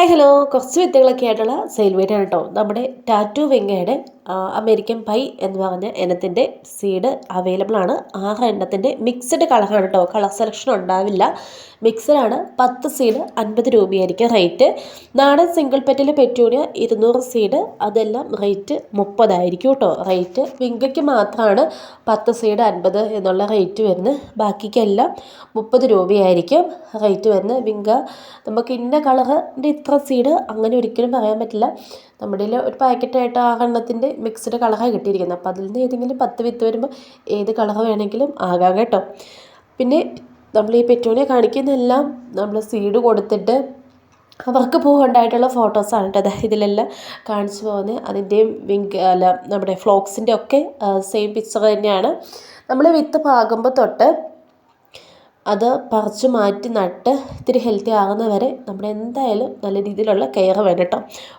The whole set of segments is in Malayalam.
ഹായ് ഹലോ കുറച്ച് വിത്തുകളൊക്കെ ആയിട്ടുള്ള സെയിൽ ആണ് കേട്ടോ നമ്മുടെ ടാറ്റു വെങ്ങയുടെ അമേരിക്കൻ പൈ എന്ന് പറഞ്ഞ ഇനത്തിന്റെ സീഡ് അവൈലബിൾ ആണ്. ആറ് എണ്ണത്തിന്റെ മിക്സഡ് കളറാണ് കേട്ടോ കളർ സെലക്ഷൻ ഉണ്ടാവില്ല. മിക്സഡാണ് പത്ത് സീഡ് അൻപത് രൂപയായിരിക്കും റേറ്റ് നാടൻ സിംഗിൾ പെറ്റിൽ പെറ്റൂണിയ ഇരുന്നൂറ് സീഡ് അതെല്ലാം റേറ്റ് മുപ്പതായിരിക്കും കേട്ടോ റേറ്റ് വിങ്കയ്ക്ക് മാത്രമാണ് പത്ത് സീഡ് അൻപത് എന്നുള്ള റേറ്റ് വരുന്നത്. ബാക്കിക്കെല്ലാം മുപ്പത് രൂപയായിരിക്കും റേറ്റ് വരുന്നത്. വിങ്ക നമുക്ക് ഇന്ന കളറിന്റെ ഇത്ര സീഡ് അങ്ങനെ ഒരിക്കലും പറയാൻ പറ്റില്ല. നമ്മുടെ കയ്യിൽ ഒരു പാക്കറ്റായിട്ട് ആ എണ്ണത്തിന്റെ മിക്സ്ഡ് കളറാണ് കിട്ടിയിരിക്കുന്നത്. അപ്പോൾ അതിൽ നിന്ന് ഏതെങ്കിലും പത്ത് വിത്ത് വരുമ്പോൾ ഏത് കളർ വേണമെങ്കിലും ആകാം കേട്ടോ. പിന്നെ നമ്മൾ ഈ പെറ്റോണിയ കാണിക്കുന്നതെല്ലാം നമ്മൾ സീഡ് കൊടുത്തിട്ട് അവർക്ക് പോകേണ്ടതായിട്ടുള്ള ഫോട്ടോസാണ് കേട്ടോ. അതായത് ഇതിലെല്ലാം കാണിച്ചു പോകുന്നത്. അതിന്റെയും വിങ്ക് അല്ല നമ്മുടെ ഫ്ലോക്സിന്റെ ഒക്കെ സെയിം പിക്ചർ തന്നെയാണ്. നമ്മൾ വിത്ത് പാകുമ്പോൾ തൊട്ട് അത് പറിച്ച് മാറ്റി നട്ട് ഇത്തിരി ഹെൽത്തി ആകുന്ന വരെ നമ്മൾ എന്തായാലും നല്ല രീതിയിലുള്ള കെയർ വേണം കേട്ടോ.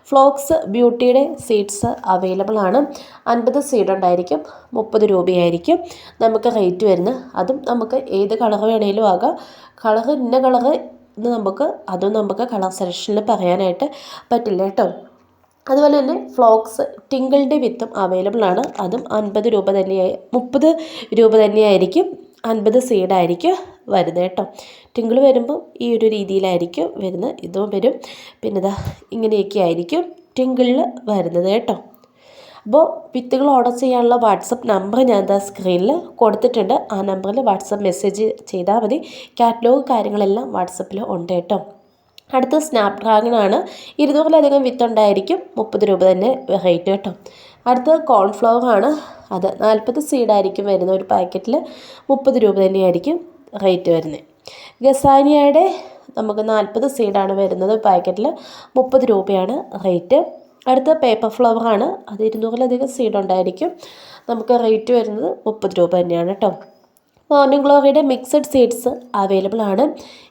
ഫ്ലോക്സ് ബ്യൂട്ടിയുടെ സീഡ്സ് അവൈലബിൾ ആണ്. അൻപത് സീഡ് ഉണ്ടായിരിക്കും മുപ്പത് രൂപയായിരിക്കും. നമുക്ക് റേറ്റ് വരുന്നത് അതും നമുക്ക് ഏത് കളർ വേണേലും ആകാം. കളർ ഇന്ന കളർ എന്ന് നമുക്ക് അതും നമുക്ക് കളർ സെലക്ഷനിൽ പറയാനായിട്ട് പറ്റില്ല കേട്ടോ. അതുപോലെ തന്നെ ഫ്ലോക്സ് ടിങ്കിളിന്റെ വിത്തും അവൈലബിൾ ആണ്. അതും അൻപത് രൂപ തന്നെയായി മുപ്പത് രൂപ തന്നെയായിരിക്കും അൻപത് സീഡായിരിക്കും വരുന്നത് കേട്ടോ. ടിങ്കിൾ വരുമ്പോൾ ഈ ഒരു രീതിയിലായിരിക്കും വരുന്നത്. ഇതും വരും. പിന്നെ ഇതാ ഇങ്ങനെയൊക്കെ ആയിരിക്കും ടിങ്കിളിൽ വരുന്നത് കേട്ടോ. അപ്പോൾ വിത്തുകൾ ഓർഡർ ചെയ്യാനുള്ള വാട്സപ്പ് നമ്പർ ഞാൻ എന്താ സ്ക്രീനിൽ കൊടുത്തിട്ടുണ്ട്. ആ നമ്പറിൽ വാട്സപ്പ് മെസ്സേജ് ചെയ്താൽ മതി. കാറ്റലോഗ് കാര്യങ്ങളെല്ലാം വാട്സപ്പിൽ ഉണ്ട് കേട്ടോ. അടുത്ത സ്നാപ് ഡ്രാഗൺ ആണ്. ഇരുന്നൂറിലധികം വിത്തുണ്ടായിരിക്കും മുപ്പത് രൂപ തന്നെ റേറ്റ് കേട്ടോ. അടുത്ത കോൺഫ്ലവർ ആണ്. അത് നാൽപ്പത് സീഡായിരിക്കും വരുന്ന ഒരു പാക്കറ്റിൽ മുപ്പത് രൂപ തന്നെയായിരിക്കും. റേറ്റ് വരുന്നത് ഗസാനിയയുടെ നമുക്ക് നാൽപ്പത് സീഡാണ് വരുന്നത്. പാക്കറ്റിൽ മുപ്പത് രൂപയാണ് റേറ്റ് അടുത്ത പേപ്പർ ഫ്ലവർ ആണ്. അത് ഇരുന്നൂറിലധികം സീഡ് ഉണ്ടായിരിക്കും. നമുക്ക് റേറ്റ് വരുന്നത് മുപ്പത് രൂപ തന്നെയാണ് കേട്ടോ മോർണിംഗ് ഗ്ലോറിയുടെ മിക്സഡ് സീഡ്സ് അവൈലബിൾ ആണ്.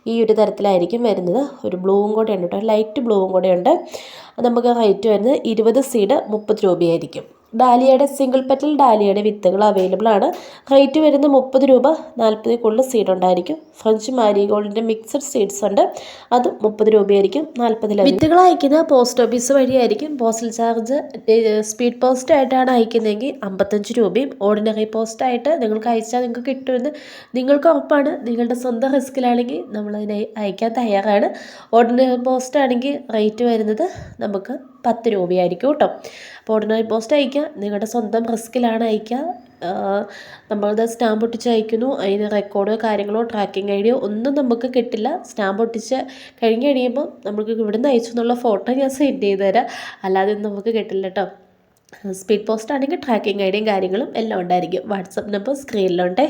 ഈ ഒരു തരത്തിലായിരിക്കും വരുന്നത്. ഒരു ബ്ലൂവും കൂടെ ഉണ്ട് കേട്ടോ ലൈറ്റ് ബ്ലൂവും കൂടെ ഉണ്ട്. നമുക്ക് റേറ്റ് വരുന്നത് ഇരുപത് സീഡ് മുപ്പത് രൂപയായിരിക്കും. ഡാലിയയുടെ സിംഗിൾ പെറ്റൽ ഡാലിയയുടെ വിത്തുകൾ അവൈലബിൾ ആണ്. റേറ്റ് വരുന്ന മുപ്പത് രൂപ നാൽപ്പത് കൂടുതൽ സീഡ് ഉണ്ടായിരിക്കും. ഫ്രഞ്ച് മാരിഗോൾഡിന്റെ മിക്സഡ് സീഡ്സ് ഉണ്ട്. അത് മുപ്പത് രൂപയായിരിക്കും നാൽപ്പതിൽ വിത്തുകൾ അയക്കുന്ന പോസ്റ്റ് ഓഫീസ് വഴിയായിരിക്കും. പോസ്റ്റൽ ചാർജ് സ്പീഡ് പോസ്റ്റ് ആയിട്ടാണ് അയക്കുന്നതെങ്കിൽ അമ്പത്തഞ്ച് രൂപയും ഓർഡിനറി പോസ്റ്റ് ആയിട്ട് നിങ്ങൾക്ക് അയച്ചാൽ നിങ്ങൾക്ക് കിട്ടുമെന്ന് നിങ്ങൾക്ക് ഉറപ്പാണ്. നിങ്ങളുടെ സ്വന്തം റിസ്കിലാണെങ്കിൽ നമ്മളതിനെ അയക്കാൻ തയ്യാറാണ്. ഓർഡിനറി പോസ്റ്റ് ആണെങ്കിൽ റേറ്റ് വരുന്നത് നമുക്ക് പത്ത് രൂപയായിരിക്കും കേട്ടോ. അപ്പോൾ ഓർഡിനറി പോസ്റ്റ് അയക്കുക നിങ്ങളുടെ സ്വന്തം റിസ്കിലാണ് അയക്കുക നമ്മളത് സ്റ്റാമ്പ് ഒട്ടിച്ച് അയക്കുന്നു അതിന് റെക്കോർഡോ കാര്യങ്ങളോ ട്രാക്കിംഗ് ഐ ഡിയോ ഒന്നും നമുക്ക് കിട്ടില്ല. സ്റ്റാമ്പ് ഒട്ടിച്ച് കഴിഞ്ഞ് കഴിയുമ്പോൾ നമുക്ക് ഇവിടുന്ന് അയച്ചു എന്നുള്ള ഫോട്ടോ ഞാൻ സെൻഡ് ചെയ്ത് തരാം. അല്ലാതെ ഒന്നും നമുക്ക് കിട്ടില്ല കേട്ടോ. സ്പീഡ് പോസ്റ്റ് ആണെങ്കിൽ ട്രാക്കിംഗ് ഐ ഡിയും കാര്യങ്ങളും എല്ലാം ഉണ്ടായിരിക്കും. WhatsApp number സ്ക്രീനിലുണ്ടേ.